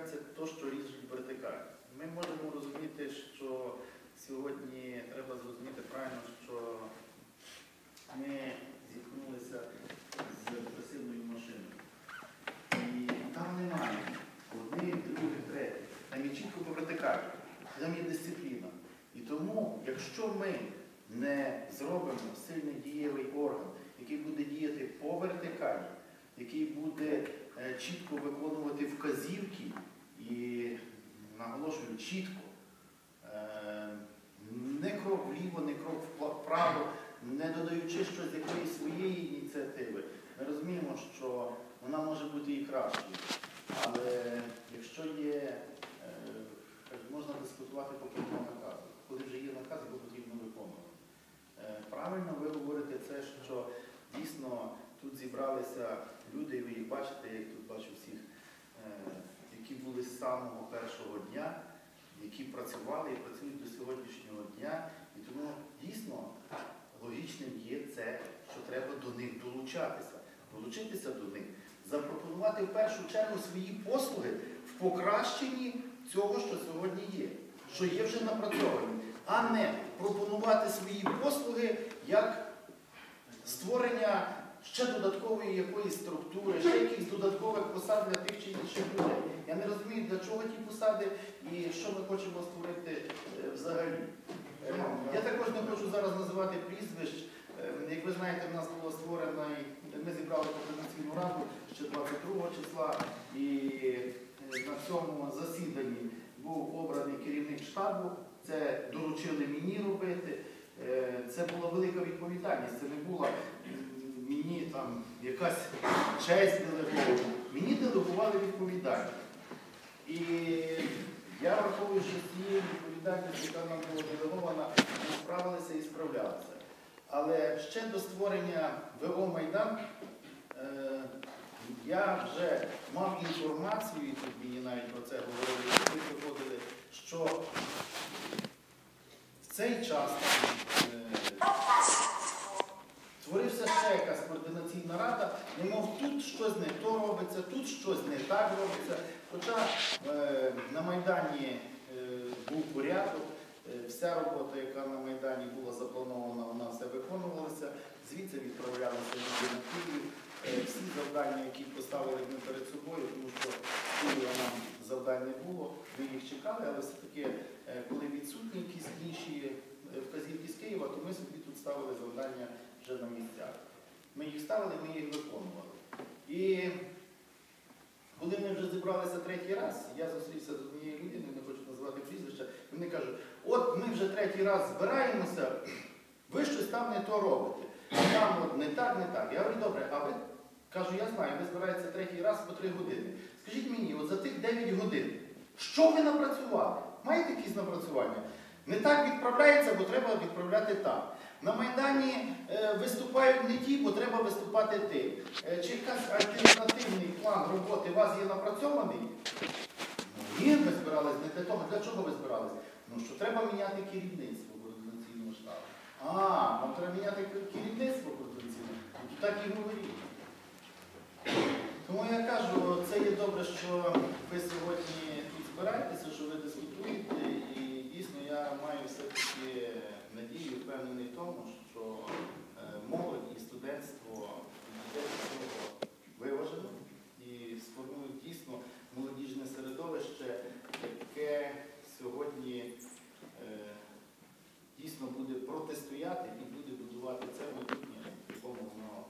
називається то, що ріжуть вертикаль. Ми можемо розуміти, що сьогодні треба зрозуміти правильно, що ми зіткнулися з репресивною машиною. І там немає одних, других, третіх. Там є чітко по вертикалі, там є дисципліна. І тому, якщо ми не зробимо сильний дієвий орган, який буде діяти по вертикалі, який буде чітко виконувати вказівки і наголошую чітко, е, не крок вліво, не крок вправо, не додаючи щось якоїсь своєї ініціативи, ми розуміємо, що вона може бути і кращою. Але якщо є, е, можна дискутувати по кожному наказу. Коли вже є наказ, його потрібно виконувати. Е, Правильно ви говорите це, що дійсно тут зібралися люди, ви їх бачите, я їх тут бачу всіх, е, які були з самого першого дня, які працювали і працюють до сьогоднішнього дня. І тому дійсно логічним є це, що треба до них долучатися. Долучитися до них, запропонувати в першу чергу свої послуги в покращенні цього, що сьогодні є, що є вже напрацьовані, а не пропонувати свої послуги як створення ще додаткової якоїсь структури, ще якихось додаткових посад для тих чи інших людей. Я не розумію, для чого ті посади і що ми хочемо створити е, взагалі. Я також не хочу зараз називати прізвищ. Е, Як ви знаєте, в нас було створено, і ми зібрали координаційну раду ще 22 числа, і е, на цьому засіданні був обраний керівник штабу. Це доручили мені робити. Це була велика відповідальність. Це не була там якась честь делегована. Мені делегували відповідальність. І я враховую, що з цією відповідальністю, яка нам була делегована, ми справилися і справлялися. Але ще до створення ВО Майдан е, я вже мав інформацію, і тут мені навіть про це говорили, коли приходили, що в цей час е, створився ще якась координаційна рада, немов тут щось не то робиться, тут щось не так робиться. Хоча е, на Майдані е, був порядок, е, вся робота, яка на Майдані була запланована, вона все виконувалася, звідси відправлялися люди на Київ. Е, Всі завдання, які поставили ми перед собою, тому що Києва нам завдань було, ми їх чекали, але все-таки, е, коли відсутні якісь інші е, вказівки з Києва, то ми собі тут ставили завдання вже на місцях. Ми їх ставили, ми їх виконували. І коли ми вже зібралися третій раз, я зустрівся з однією людиною, не хочу називати прізвища, вони кажуть, от ми вже третій раз збираємося, ви щось там не то робите. Там от не так, не так. Я говорю, добре, а ви, кажу, я знаю, ви збираєтеся третій раз по три години. Скажіть мені, от за тих 9 годин, що ви напрацювали? Маєте якісь напрацювання? Не так відправляється, бо треба відправляти так. На Майдані е, виступають не ті, бо треба виступати ти. Е, чи якийсь альтернативний план роботи у вас є напрацьований? Ну, ні, ми збирались не для того. Для чого ви збирались? Ну що треба міняти керівництво координаційного штабу. А, нам треба міняти ке- керівництво координаційного. Ну, то так і говоріть. Тому я кажу, це є добре, що ви сьогодні тут збираєтеся, що ви дискутуєте, дійсно буде протистояти і буде будувати це майбутнє, якому воно.